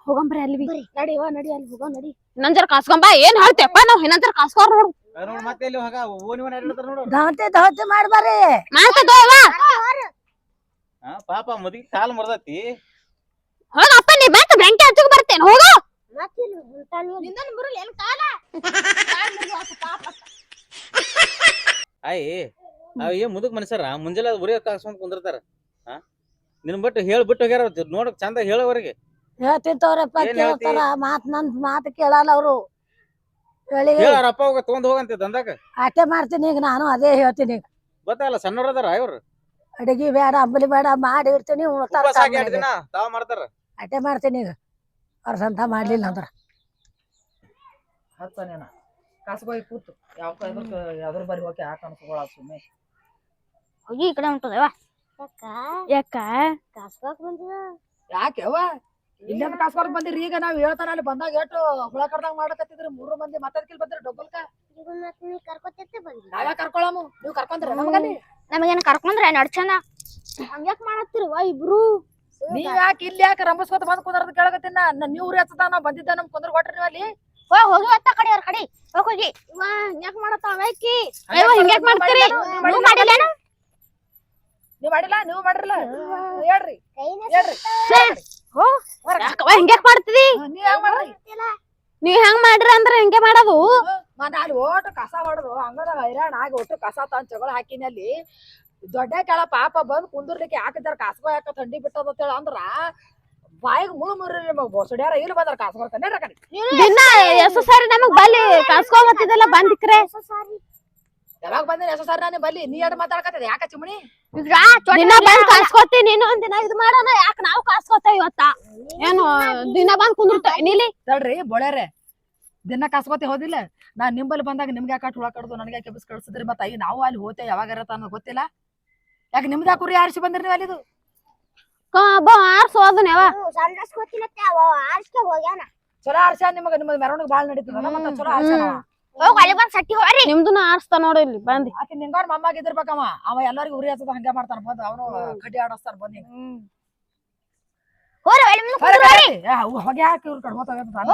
ಹೋಗಂಬ್ರಿ ಅಲ್ಲಿ ಬಿ ನಡಿವ ನಡಿ ಅಲ್ಲಿ ಹೋಗೋ ನಡಿ. ಇನ್ನೊಂಜರ ಕಾಸ್ಕೊಂಬ ಏನ್ ಹೇಳ್ತೇಪ್ಪ ನಾವ್ ಇನ್ನೊಂಜರ ಕಾಸ್ಕೋರ್ ನೋಡು. ಆ ನೋಡ್ ಮತ್ತೆ ಎಲ್ಲಿ ಹೋಗ? ಓನಿ ಓನಿ ನೋಡು. ಧಾವಂತಿ ಧಾವಂತಿ ಮಾಡ್ಬಾರಿ ಮಾಡ್ತದೋ ಅವ್ವ ಹಾ ಪಾಪ ಮದಿಗೆ ಕಾಲ್ ಮರ್ದತಿ. ಹೋಗಪ್ಪ ನೀ ಮತ್ತೆ ಬೆಂಕಿ ಹಚ್ಚಕ್ ಬರ್ತೇನೆ. ಹೋಗು. ನಿಂದನ್ ಬರಲ್ಲ ಏನ್ ಕಾಲ? ಕಾಲ್ ಮುರ್ದು ಹೋತು ಪಾಪ. ಆಯಿ ಅವ್ ಏನ್ ಮುದುಕ್ ಮನುಷ್ಯರ? ಮುಂಜಾನೆ ಉರಿ ಕಾಸ್ಕೊಂಡ್ ಕುಂದಿರ್ತಾರ ಹಾ ನಿನ್ ಬಿಟ್ಟು ಹೇಳ್ ಬಿಟ್ಟು ಹೋಗ್ಯಾರ ಅವ್ರ್ ನೋಡಕ್ ಚಂದ ಹೇಳೋವರೆಗೆ. ಹೇಳ್ತಿರ್ತವ್ರಪ್ಪ ಏನ್ ಹೇಳ್ತಿ? ಕೇಳ್ತಾರ ಮಾತ್ ನನ್ ಮಾತು ಕೇಳಲ್ಲ ಅವ್ರು. ಹೇಳಿ ಹೇಳ. ಅವ್ರ ಅಪ್ಪ ಹೋಗ ತಗೊಂಡ್ ಹೋಗಂತೆ ದಂದಾಗ ಅಷ್ಟೇ ಮಾಡ್ತೀನಿ ಈಗ ನಾನು ಅದೇ ಹೇಳ್ತೀನಿ ಈಗ. ಗೊತ್ತಾಗಲ್ಲ ಸಣ್ಣವ್ರ ಅದಾರ ಇವ್ರು? ಅಡಿಗೆ ಬೇಡ ಅಂಬಲಿ ಬೇಡ ಮಾಡಿ ಇರ್ತೀನಿ ಉಣ್ತಾರ ಉಪವಾಸ ಹಾಕಿ ಎರಡ್ ದಿನ ತಾವ್ ಮಾಡ್ತಾರ? ಅಷ್ಟೇ ಮಾಡ್ತೀನಿ ಈಗ. ಅವ್ರ ಸ್ವಂತ ಮಾಡ್ಲಿಲ್ಲ ಅಂದ್ರ. ಹತ್ತಾನೇನ? ಕಾಸ್ಗೋಯ್ ಕೂತು ಯಾವ ಯಾವ್ದ್ರ ಬರಿ ಹೋಗಿ ಯಾಕೆ ಅನ್ಸ್ಕೊಳ ಸುಮ್ಮನೆ ಹೋಗಿ ಈ ಕಡೆ ಹೊಂಟದವ ಯಾಕ? ಕಾಸ್ಕೋಕ್ ಬಂದಿದ ಯಾಕೆ ಅವ್ವ ಇಲ್ಲೇನ ಕಾಸ್ಕೊಳಕ್ ಬಂದಿರಿ? ಈಗ ನಾವ್ ಹೇಳ್ತಾರ ಅಲ್ಲಿ ಬಂದಾಗ ಎಷ್ಟು ಹುಳ ಕಡ್ದಂಗ್ ಮಾಡಕತ್ತಿದ್ರಿ. ಮೂರು ಮಂದಿ ಮಾತಾಡ್ಕಿಲ್ ಬಂದ್ರಿ ಡೊಬ್ಬಲ್ಕ. ನಾವೇ ಕರ್ಕೊಳಮು? ನೀವ್ ಕರ್ಕೊಂಡ್ರ ನಮಗಲ್ಲಿ? ನಮಗೇನ ಕರ್ಕೊಂಡ್ರೆ ನಡ್ಚಂದ ಹಂಗ್ಯಾಕ್ ಮಾಡತ್ತಿರುವ ಇಬ್ರು? ನೀವ್ ಯಾಕೆ ಇಲ್ಲಿ ಯಾಕೆ ರಂಬಸ್ಕೊತ ಬಂದ್ ಕುಂದ್ರದ ಕೇಳಕತ್ತಿನ? ನೀವ್ ಹೆಚ್ಚದ ಹಚ್ಚದ ನಾವ್ ಬಂದಿದ್ದ ನಮ್ ಕುಂದ್ರ ಕೊಟ್ರಿ ನೀವ್ ಅಲ್ಲಿ. ಹೋಗ್ ಹೋಗಿ ಅತ್ತ ಕಡೆ ಅವ್ರ ಕಡೆ. ಹೋಗ್ ಹೋಗಿ. ಇವ ಹಂಗ್ಯಾಕ್ ಮಾಡತ್ತಾವ ಅಯ್ಯೋ, ಹಿಂಗ್ಯಾಕ್ ಮಾಡ್ತೀರಿ? ನೀವು ಮಾಡಿಲ್ಲೇನು ನೀವ್ ಮಾಡಿಲ್ಲ ನೀವು ಮಾಡ್ರಲ್ಲ. ಹೇಳ್ರಿ. ಹೇಳ್ರಿ. ಯಾಕವ್ವ ಹಿಂಗ್ಯಾಕ್ ಮಾಡ್ತಿದಿ? ಹಾ, ನೀವ್ ಹೆಂಗ್ ಮಾಡ್ರಿ? ನೀವ್ ಹೆಂಗ್ ಮಾಡ್ರಿ ಅಂದ್ರ ಹಿಂಗೆ ಮಾಡೋದು? ನಾನು ಒಟ್ಟು ಕಸ ಹೊಡೆದು ಹಂಗದ ಹೈರಾಣ ಆಗಿ ಒಟ್ಟು ಕಸ ತಂದ್ ಜಗಳ ಹಾಕಿನಲ್ಲಿ ದೊಡ್ಡ ಕೆಳ ಪಾಪ ಬಂದ್ ಕುಂದಿರ್ಲಿಕ್ಕೆ ಯಾಕಿದ್ದಾರೆ ಕಾಸ್ಕೋ ಯಾಕ ಥಂಡಿ ಬಿಟ್ಟದ ಅಂದ್ರ ಬಾಯಿಗೆ ಮುಳು ಮುರಿ ಬೊಸಡ್ಯಾರ ಇಲ್ಲಿ ಬಂದ್ರ ಕಾಸು ಬರ್ತಾನೆ ಕಡೆ ದಿನ ಎಸ್ ಸಾರಿ ನಮಗ್ ಬಲ್ಲಿ ಕಾಸ್ಕೊಂಬತ್ತಿದ್ದೆಲ್ಲ ಬಂದಿಕ್ರೆ. ಯಾವಾಗ ಬಂದ್ರೆ ಎಸ್ ಸಾರಿ ನಾನು ಬಲ್ಲಿ? ನೀ ಎರಡು ಮಾತಾಡಕತ್ತದ ಯಾಕ ಚಿಮಣಿ ದಿನ ಬಂದ್ ಕಾಸ್ಕೋತಿ ನೀನು ಒಂದ್ ದಿನ ಇದು ಮಾಡೋಣ ಯಾಕ ನಾವು ಕಾಸ್ಕೋತೇವ್ ಇವತ್ತ? ಏನು ದಿನ ಬಂದ್ ಕುಂದಿರ್ತೇವೆ ನೀಲಿ? ತಡ್ರಿ ಬೊಳೆರೆ ದಿನ ಕಾಸ್ಕೋತಿ ಹೋದಿಲ್ಲ. ನಾ ನಿಂಬಲ್ಲಿ ಬಂದಾಗ ನಿಮ್ಗೆ ಯಾಕೆ ಹುಳ ಕಡ್ದು ನನಗೆ ಯಾಕೆ ಎಬ್ಬಿಸ್ ಕಳ್ಸಿದ್ರಿ? ಮತ್ತೆ ಅಯ್ಯ ನಾವು ಅಲ್ಲಿ ಹೋತೆ ಯಾವಾಗ ಇರತ್ತ ಅನ್ನೋದು ಗೊತ್ತಿಲ್ಲ. ಯಾಕೆ ನಿಮ್ದ ಯಾಕೆ ಕುರಿ ಆರಿಸಿ ಬಂದ್ರಿ ನೀವು ಅಲ್ಲಿದು? ಆರ್ಸೋದನ್ ಯಾವ ಸಂಡಸ್ ಗೊತ್ತಿಲ್ಲತ್ತೆ ಅವ ಆರ್ಸ್ಕೆ ಹೋಗ್ಯಾನ. ಚಲೋ ಆರ್ಸ ನಿಮಗೆ ನಿಮ್ಮ ಮೆರವಣಿಗೆ ಬಾಳ ನಡೀತದ ಮತ್ತೆ ಚಲೋ ಆರ್ಸ. ಹೋಗ್ ಅಲ್ಲಿ ಬಂದ್ ಸಟ್ಟಿ ಹೋಗ್ರಿ ನಿಮ್ದುನ ಆರ್ಸ್ತಾ ನೋಡು ಇಲ್ಲಿ ಬಂದಿ. ಅತಿ ನಿಂಗಾರ್ ಮಮ್ಮಾಗ ಇದ್ದಿರ್ಬೇಕಮ್ಮ ಅವ ಎಲ್ಲರಿಗೂ ಉರಿ ಹಚ್ಚದ ಹಂಗೆ ಮಾಡ್ತಾನ ಬಂದ್ ಅವನು ಕಡ್ಡಿ ಆಡಸ್ತಾನ ಬಂದು. ಹೋರಿ ಅಲ್ಲಿ ಮುಂದೆ ಕೂತ್ರು ಅವು ಹೊಗೆ ಹಾಕಿ ಇವ್ರು ನಾನು.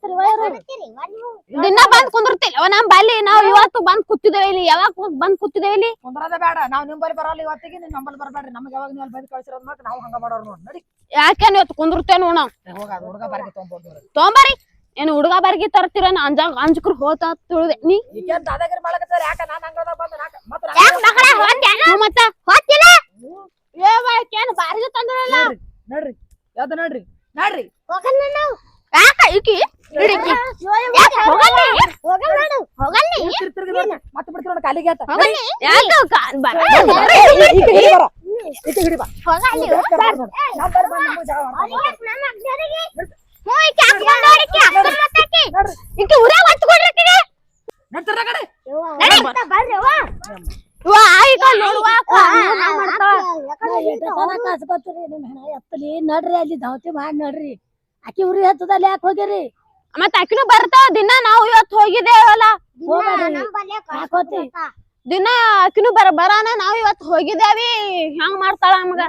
ಕೂತ್ಕೊಳ್ತೀರಿ, ನೀವು ದಿನ ಬಂದ್ ಕುಂದಿರ್ತಿಲ್ಲ ನಮ್ ಬಲ್ಲಿ ನಾವ್ ಇವತ್ತು ಬಂದ್ ಕೂತಿದ್ದೇವೆ ಇಲ್ಲಿ. ಯಾವಾಗ ಬಂದ್ ಕೂತಿದ್ದೇವೆ ಇಲ್ಲಿ? ಕುಂದ್ರದ ಬೇಡ. ನಾವು ನಿಂಬಲ್ಲಿ ಬರಲ್ಲ ಇವತ್ತಿಗೆ ನೀವು ನಮ್ಮಲ್ಲಿ ಬರಬೇಡ್ರಿ. ನಮ್ಗೆ ಯಾವಾಗ ನೀವು ಅಲ್ಲಿ ಬಂದು ಕಳ್ಸಿರೋದ್ ಮತ್ತೆ ನಾವು ಹಂಗ ಮಾಡೋರು ನೋಡಿ. ನಡಿ. ಯಾಕೆ ಇವತ್ತು ಕುಂದಿರ್ತೇವೆ ನೋಡ ಹೋಗ ಅದು ಹುಡುಗ ಬಾರಿಗೆ ತೊಗೊಂಡ್ಬಂದ್ರು ತೊಂಬಾರಿ ಏನ್ ಹುಡುಗ ಬರ್ಗಿ ತರ್ತೀರ ಅಂಜ ಅಂಜಕ್ರು ಹೋತ ತಿಳಿದೆ. ನೀ? ಈಗೇನ್ ದಾದಾಗಿರಿ ಮಾಡಕತ್ತಾರ ಯಾಕ ನಾನು ಹಂಗದ ಬಂದು? ನಾಕ ಮತ್ತೆ ಯಾಕ್ ಮಗಳ? ಹೋಗ್ಯಾನ? ಹ್ಞೂ ಮತ್ತ. ಹೋಗ್ತಿಲ್ಲ? ಏನ್ ಬಾರ್ಗಿ ತಂದ್ರಲ್ಲ ನೋಡ್ರಿ ನೋಡ್ರಿ ಯಾವ್ದು ನೋಡ್ರಿ ನಡ್ರಿ ಹೋಗಲ್ಲ ನಾವು. ಯಾಕ ಈಕಿ ಹಿಡಿಕಿ ಯಾಕ್ ಹೋಗಲ್ಲ? ಹೋಗಲ್ಲ ನೋಡು, ಹೋಗಲ್ಲ. ತಿರ್ಗಿ ತಿರ್ಗಿ ನೋಡಿ ಮತ್ತೆ ನೋಡಿ ಕಾಲಿಗೆ ಆತ ಯಾಕ ಬರ- ಹಿಡಿ ಬರ ಹಿಡಿ ಬಾ ಹೋಗಲ್ಲ. ನಾವ್ ಬರ್ರಿ ನಮ್ಮ ಮಾತಾಕಿ. ನಡ್ತಿರ ಕಡೆ ನಡಿ. ಕಾಸ್ಕೊತೀರಿ ನಿಮ್ ಹೆಣ ಎತ್ತಲಿ ನಡ್ರಿ ಅಲ್ಲಿ ಧಾವತಿ ಮಾಡಿ ನಡ್ರಿ. ಆಕಿ ಉರಿ ಹತ್ತದಲ್ಲಿ ಯಾಕೆ ಹೋಗಿರಿ? ಮತ್ತ ಆಕಿನು ಬರ್ತಾವ ದಿನ ನಾವು ಇವತ್ತು ಹೋಗಿದ್ದೇವಲ್ಲ. ದಿನ ಆಕಿನೂ ಬರ ಬರಾನ ನಾವ್ ಇವತ್ ಹೋಗಿದ್ದೇವಿ. ಹೆಂಗ್ ಮಾಡ್ತಾಳ ನಮ್ಗ?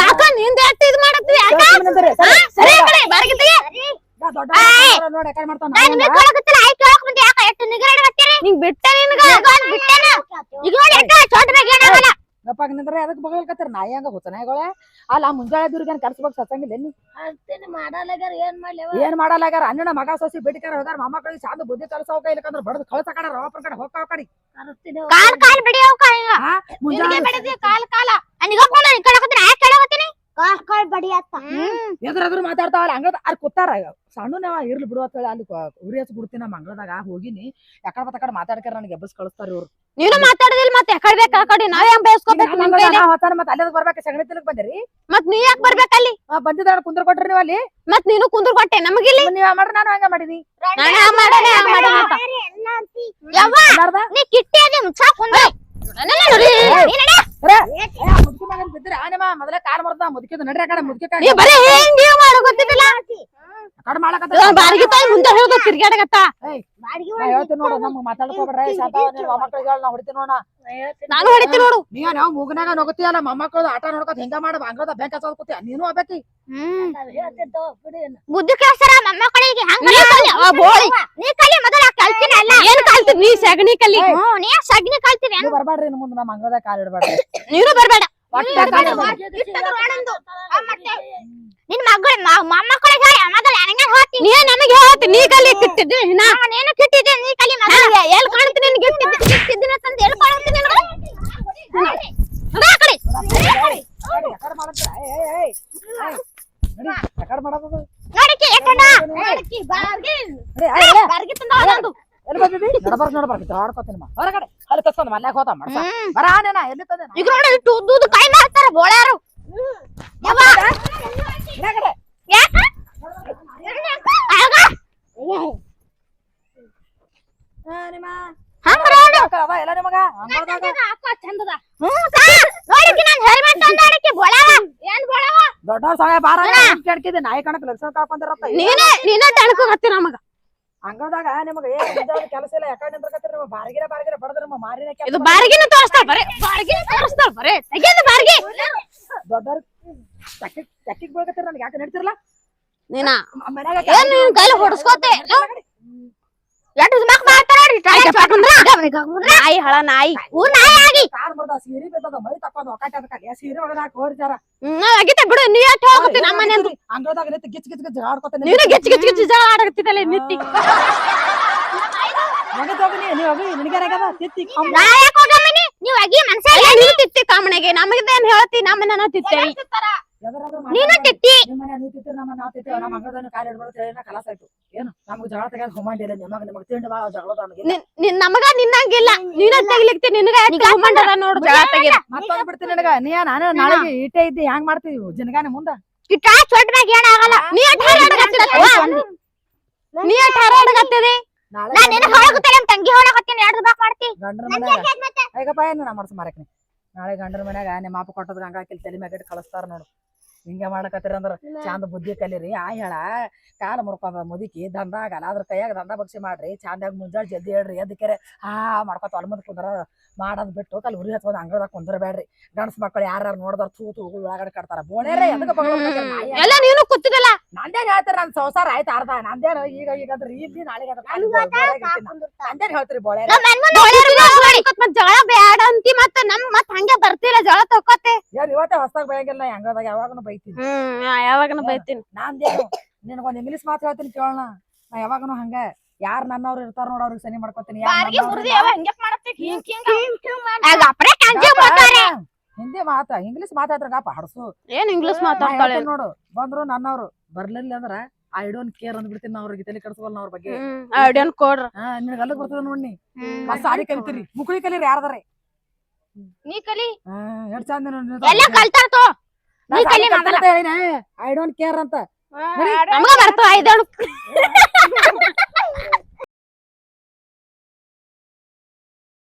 ಯಾಕ ನಿಂದ ಎಷ್ಟ್ ಇದ್ ಮಾಡತ್ತಿ? ಯಾಕ? ಕಡೆ. ನಾ ಯಾಕ. ಗಪ್ಪಾಗ ನಿಂದ್ರೆ ಅದಕ್ಕೆ ಬಗಲ್ಕತ್ತೀರ ನಾಯಿ ಹಂಗ ಹುಚ್ಚನಾಯಿಗಳೇ ಅಲ್ಲ ಮುಂಜಾನೆ ದುರ್ಗನ್ ಕರ್ಸ್ಬೇಕು ಸತ್ತಂಗಿಲ್ಲ ನೀ? ಮಾಡಲಾಗ್ಯಾರ ಮಾಡಲ್ಲಾಗ್ಯಾರ ಏನ್ ಮಾಡ್ಲೇವ? ಏನ್ ಮಾಡಲಾಗ್ಯಾರ ಅಣ್ಣನ ಮಗ ಸೊಸಿ ಬೇಟಿಕಾರ ಹೋದಾರ ಮೊಮ್ಮಕ್ಕಳಿಗೆ ಚಂದ ಬುದ್ಧಿ ಕಲ್ಸೋಕ ಇಲ್ಲಕಂದ್ರ ಬಡದ್ ಕಳಸ ಕಡ ರವಾಪರ ಕಡೆ ಕಡೆ. ಕರೆಸ್ತೀನಿ ಕಾಲ್ ಕಾಲ್ ಬಿಡಿ ಈಗ. ಮುಂಜಾನೆ ಕಾಲ್ ಕಾಲ. ಒಪ್ಕೊಂಡ ನೀನ್ ಕೇಳಕತ್ತೀನಿ, ಆಯ್ತ್ ಕೇಳಕತ್ತೀನಿ. ಕಾಲ್ ಬಡಿಯತ್ತ. ಎದ್ರ ಎದ್ರ ಮಾತಾಡ್ತಾವಲ್ಲ ಹಂಗದ ಅಲ್ಲಿ ಕೂತಾರ. ಸಣ್ಣನವ ಇರ್ಲಿ ಬಿಡು ಅಂತ ಹೇಳಿ ಅಲ್ಲಿ ಉರಿ ಹಚ್ಚಿ ಬಿಡ್ತೀನಿ ನಮ್ಮ ಅಂಗಳದಾಗ ಹೋಗಿನಿ. ಯಾಕಡೆ ಮತ್ತ ಕಡೆ ಮಾತಾಡ್ಕಾರ ನನಗೆ ಎಬ್ಬಸ್ ಕಳಿಸ್ತಾರ ಇವ್ರು. ನೀನು ಮಾತಾಡದಿಲ್ಲ ಮತ್ತೆ ಯಾಕಡೆ ಬೇಕು ಆ ಕಡೆ? ನಾವ್ ಹೆಂಗ್ ಬೇಸ್ಕೋಬೇಕು ನಿಮ್ ಕೈಲಿ? ಹೊತ್ತಾನ ಮತ್ತೆ ಅಲ್ಲೇ ಬರ್ಬೇಕು? ಸಗಣಿ ತಿನ್ನಕ್ ಬಂದಿರಿ? ಮತ್ ನೀ ಯಾಕೆ ಬರ್ಬೇಕು ಅಲ್ಲಿ? ಬಂದಿದ್ದಾಳ ಕುಂದ್ರ ಕೊಟ್ರಿ ನೀವು ಅಲ್ಲಿ? ಮತ್ ನೀನು ಕುಂದ್ರ ಕೊಟ್ಟೆ ನಮಗಿಲ್ಲಿ? ನೀವ್ ಮಾಡ್ರಿ ನಾನು ಹಂಗ ಮಾಡಿದಿ ನಾನು ಹಂಗ್ ಯವ್ವ, ನೀ ಕಿಟ್ಟಿ ಅದೇ ಮುಚ್ಚಾ ಕುಂದ್ರು. ಮೊದಲೇ ಕಾಲ್ ಮರ್ದ ಮುದುಕಿದ ನಡ್ರಿ ಕಡೆ ಮುದುಕಿ ನೀ ಬರೀ ಹೆಂಗ್ ಮಾಡೋ ಗೊತ್ತಿದ್ದಿಲ್ಲ ಕಡೆ ಮಾಡಕತ್ತ ಬಾರಿಗೆ ತಾಯಿ ಮುಂದೆ ಹೇಳುದು ತಿರ್ಗಾಡಕತ್ತ ಬಾಡಿಗೆ ನಾ ಹೇಳ್ತೀನಿ ನೋಡು ನಮ್ಗ್ ಮಾತಾಡ್ಕೋಬೇಡ್ರಿ ಶಾಂತ ನಿನ್ ಮೊಮ್ಮಕ್ಳಿಗೆ ಹೇಳ ನಾ ಹೊಡಿತೀನಿ ನೋಡ ನಾನು ಹೊಡಿತೀನಿ ನೋಡು. ನೀ ನಾವು ಮೂಗನಾಗ ನೋಗತಿಯಲ್ಲ ಮೊಮ್ಮಕ್ಕಳು ಆಟ ನೋಡ್ಕೊತ ಹಿಂಗ ಮಾಡ ಅಂಗಳದ ಬ್ಯಾಂಕ್ ಹಚ್ಚೋದ್ ಕೂತಿ ನೀನು ಬಿಡಿ ಬುದ್ಧಿ ಮೊಮ್ಮಕ್ಕಳಿಗೆ ಹಂಗ ನೀ ಕಲಿ, ನೀ ಕಲಿ ಮೊದಲ ಕಲ್ತೀನಿ ಅಲ್ಲ ಏನ್ ಕಲ್ತಿದ್ ನೀ ಸಗಣಿ ಕಲಿ ಹ್ಞೂ ನೀ ಸಗ್ನಿ ಕಲ್ತೀನಿ ನೀವು ಇನ್ನು ಮುಂದೆ ನಮ್ಮ ಅಂಗಳದಾಗ ಕಾಲ್ ಇಡಬೇಡ್ರಿ ನೀನು ಬರ್ಬೇಡ ಮಗಳ ಹೇಳಿ ಮೊದಲ ನನಗೆ ಹೇಳ್ತೀನಿ ನೀ ನನಗೆ ಹೇಳ್ತಿ ನೀ ಕಲಿ ಕಿಟ್ಟಿದ್ದಿ ನಾ ನೀನು ಕಿಟ್ಟಿದ್ದೆ ನೀ ಕಲಿ ಮಗಳ ಎಲ್ ಕಾಣ್ತೀನಿ ನಿನ್ ಗಿಫ್ಟ್ ಕಿಟ್ಟಿದ್ದಿನ ತಂದು ಹೇಳ್ಕೊಳ್ತೀನಿ ನಿನಗೆ ನಡ ಆ ಕಡೆ. ನಡಿ, ಯಾಕಡೆ ಮಾಡಂತೀರ? ಏಯ್, ಏಯ್, ಏಯ್. ನಡಿ, ಯಾಕಡೆ ಮಾಡೋದು? ನೋಡಿಕೆ ಎಟ್ಟಣ ನೋಡಿಕೆ ಬಾರ್ಗಿ ನಡಿ, ಏಯ್, ಏಯ್. ಬಾರ್ಗಿ ತಂದ ಅದೊಂದು ಎಲ್ಲಿ ಬಂದಿದ್ದಿ? ನಡಬಾರ್ದು ನಡಬಾರ್ದು ಇದ್ರ ಆಡ್ಕೊತೀನಿ ಮಾ. ಹೊರಗಡೆ. ಅಲ್ಲಿ ಕಸ್ಕೊಂಡ್ ಮಲ್ಯಾಗ ಹೋತ ಮಾಡ್ಸ ಬರ ಆನೇನ ಎಲ್ಲಿ ತಂದೆ ಈಗ ನೋಡಿ ಇಟ್ಟು ಉದ್ದುದು ಕೈ ಮಾಡ್ತಾರ ಬೋಳ್ಯಾರು. ದೊಡ್ಡವ್ರ ಸಹಾಯ ಬಾರ ನಾಯಿ ಕಣಕ್ ಲಕ್ಷಣ ಕಾಕೊಂದಿರತ್ತ ನೀನೇ ನೀನೇ ತಣಕ ಹತ್ತಿ ನಮಗ. ಹಂಗದಾಗ ನಿಮಗೆ ಏನ್ ಕೆಲಸ ಇಲ್ಲ. ಯಾಕಡೆ ನಿಂದ್ರಕತ್ತೀರಿ ನಿಮ್ಮ ಬಾರ್ಗಿರ ಬಾರ್ಗಿರ ಬಡದ್ರ ನಿಮ್ಮ ಮಾರಿನ ಇದು ಬಾರ್ಗಿನ ತೋರಿಸ್ತಾಳ ಬರೇ. ಬಾರ್ಗಿನ ತೋರಿಸ್ತಾಳ ಬರೇ. ತೆಗೆದು ಬಾರ್ಗಿ. ದೊಡ್ಡವ್ರ ಚಕ್ಕಿಗ್ ಚಕ್ಕಿಗೆ ಬೀಳ್ಕತ್ತೀರಿ ನನಗೆ. ಯಾಕೆ ನಡೀತಿರಲ್ಲ ನೀನ? ಮನ್ಯಾಗ ಏನು ನಿನ್ ಕೈಲಿ ಹೊಡ್ಸ್ಕೊತೆ? ಮಾಡ್ತಾರ ನೋಡಿ ನಾಯಿ ಹಳ ನಾಯಿ. ಊ ನಾಯಿ ಆಗಿ. ಬರ್ದ ಸೀರೆ ಬಿದ್ದದ ಮೈ ತಕ್ಕೊಂಡ್ ಒಕ್ಕಾಟ ಅದಕ್ಕ ಸೀರೆ ಒಳಗ ಹಾಕಿ ಹೋರ್ಚಾರ ಹ್ಮ್ ಅಗಿತ ಬಿಡು ನೀ ಹೋಗುತ್ತೆ ನಮ್ಮ ಮನೆ ಹಂಗದಾಗ ನಿಂತು ಗಿಚ್ ಗಿಚ್ ಗಿಚ್ ನೀನು ಜಗಳ ಆಡಕತ್ತಿದ್ದಲ್ಲ ನಿತ್ತಿ. ಮಗದ್ ಹೋಗಿ ನೀ ಹೋಗಿ ನಿನಗೇನಾಗ್ಯದ ತಿತ್ತಿ ಕಮ್ಮ ನಾ ಯಾಕೆ ಹೋಗಮ್ಮನಿ ನೀವು ಅಗಿ ಮನ್ಸ ತಿತ್ತಿ ಕಾಮನೆಗೆ ನಮಗೇನ್ ಹೇಳ್ತಿ? ನಮ್ಮನ್ನ ತಿತ್ತೇವಿ ಎದರಾದ್ರೂ ನೀನು ಮಾತಾಡ. ತಿತ್ತಿ ನಿಮ್ಮ ನೀವು ತಿತ್ತೀರಿ, ನಮ್ಮ ನಾವು ತಿತ್ತೀವಿ ನಮ್ಮ ಅಂಗದನ್ನು ಕಾಲು ಹಿಡ್ಬಿಡುತ್ತೆ ಏನ ಕಲಾಸ ಆಯ್ತು. ಏನು? ನಮ್ಗೆ ಜಗಳ ತೆಗೆದು ಹೊಮ್ಮಂಡಿಲ್ಲ ನಿಮಗ ನಿಮಗ್ ತಿಂಡಿ ಭಾಳ ಜಗಳದ ನನಗೆ ನಿನ್- ನಿನ್ ನಮಗ ನಿನ್ನಂಗಿಲ್ಲ. ನೀನ ತೆಗಿಲಿಕ್ತಿ ನಿನಗ ಮಂಡದ ನೋಡು ಜಗಳ ತೆಗಿದ ಮತ್ತೊಂದು ಬಿಡ್ತೀನಿ ನಿನಗ. ನೀ ನಾನು ನಾಳೆಗೆ ಇಟ್ಟೆ ಇದ್ದಿ ಹೆಂಗ್ ಮಾಡ್ತೀವಿ ಜನಗಾನೆ ಮುಂದ? ಕಿಟ್ಟ ಮ್ಯಾಗ ಏನಾಗಲ್ಲ ನೀ ಅಟ್ ಹಾರಾಡಕತ್ತಿದ ನೀ ಅಟ್ ಹಾರಾಡಕತ್ತಿದಿ ನಾಳೆ ನಾ ನಿನಗೆ ಹೊಳಗುತ್ತೇನೆ ನಮ್ಮ ತಂಗಿ ಹೊಳಗತ್ತೀನಿ ಎರಡು ಬಾಕ್ ಮಾಡ್ತಿ. ಗಂಡರ ಮನ್ಯಾಗ. ಐಗಪ್ಪ ಏನು ನಾ ಮಾಡ್ಸ ಮಾರಕ್ನಿ ನಾಳೆ ಗಂಡರ ಮನ್ಯಾಗ ನಿಮ್ಮ ಅಪ್ಪ ಕೊಟ್ಟದ ಹಾಕಿ ತಲೆ ಮ್ಯಾಗ ಕಳಿಸ್ತಾರ ನೋಡು. ಹಿಂಗೆ ಮಾಡಕತ್ತೀರ ಅಂದ್ರ ಚಂದ ಬುದ್ಧಿ ಕಲೀರಿ. ಆ ಹೇಳ ಕಾಲ ಮುರ್ಕೊಂಡ ಮುದುಕಿ ದಂದಾಗ ಅದ್ರ ಕೈಯಾಗ ದಂಡ ಬಗ್ಸಿ ಮಾಡ್ರಿ ಚಂದಾಗ ಮುಂಜಾನೆ ಜಲ್ದಿ ಹೇಳ್ರಿ ಎದಕ್ಕೆ ಆ ಮಾಡ್ಕೊತ ಅಲ್ಮದ್ ಕುಂದ್ರ ಮಾಡೋದ್ ಬಿಟ್ಟು ಅಲ್ಲಿ ಉರಿ ಹಚ್ಕೊಂಡ್ ಅಂಗದಾಗ ಕುಂದ್ರಬೇಡ್ರಿ. ಗಂಡ್ಸ್ ಮಕ್ಕಳು ಯಾರು ನೋಡಿದ್ರ ತೂ ತೂ ಒಳಗಡೆ ಕಟ್ತಾರ. ಬಗ್ಳಕತ್ತೀರ ಎಲ್ಲ ನೀನು ಕೂತಿದಲ್ಲ? ನಂದೇನ್ ಹೇಳ್ತಾರ ನನ್ ಸಂಸಾರ ಆಯ್ತು ಅರ್ಧ. ನಂದೇನ ಈಗ ಈಗ ಅದ್ರ ಇಲ್ಲಿ ನಾಳೆ. ನಂದೇನ್ ಹೇಳ್ತೀರಿ ಬೋಳ್ಯಾರ ಜಳ ಬೇಡ ಬ್ಯಾಡ ಅಂತಿ ಮತ್ತ ನಮ್ ಮತ್ ಹಂಗೆ ಬರ್ತಿಲ್ಲ ಜಳ ತಕೋತೆ. ಯಾರು ಇವತ್ತೇ ಹೊಸ್ದಾಗ ಬಯಂಗಿಲ್ಲ ಹೆಂಗದಾಗ ಯಾವಾಗನು ಬೈತೀನಿ. ಹ್ಮ್ ಯಾವಾಗನ ಬೈತೀನಿ. ನಾಂದೇನು ನಿನಗೊಂದ್ ಇಂಗ್ಲಿಷ್ ಮಾತು ಹೇಳ್ತೀನಿ ಕೇಳೋಣ. ನಾ ಯಾವಾಗನು ಹಂಗ. ಯಾರ್ ನನ್ನವ್ರು ಇರ್ತಾರ ನೋಡ ಅವ್ರಿಗೆ ಸನಿ ಮಾಡ್ಕೊತೀನಿ. ಹಿಂದಿ ಮಾತ ಇಂಗ್ಲಿಷ್ ಮಾತಾಡ್ರಂಗಪ್ಪ ಹಡ್ಸು. ಏನ್ ಇಂಗ್ಲಿಷ್ ಮಾತಾಡ್ತಾಳೆ? ನೋಡು. ಬಂದ್ರು ನನ್ನವ್ರು. ಬರ್ಲಿಲ್ಲ ಅಂದ್ರ ಐ ಡೋಂಟ್ ಕೇರ್ ಅಂದ್ಬಿಡ್ತೀನಿ ಅವ್ರಿಗೆ. ತಲೆ ಕೆಡ್ಸವಲ್ಲ ಅವ್ರ ಬಗ್ಗೆ. ಐ ಡೋಂಟ್ ಕೊಡ್ರ. ಹಾ ನಿನಗೆ ಅಲ್ಲಿಗೆ ಬರ್ತದ ನೋಡಿ ಸಾಡಿ ಸಾರಿ ಕಲಿತೀರಿ. ಮುಕುಳಿ ಕಲೀರಿ ಯಾರ್ದಾರೆ. ನೀ ಕಲಿ. ಹಾ ಎಷ್ಟ್ ಚಂದ ಎಲ್ಲ ಕಲ್ತಾರ ತೋ ನೀ. ಕಲಿ ಮಗನ ಐ ಡೋಂಟ್ ಕೇರ್ ಅಂತ. ನಮಗ ಬರ್ತಾವ ಐದೇಳು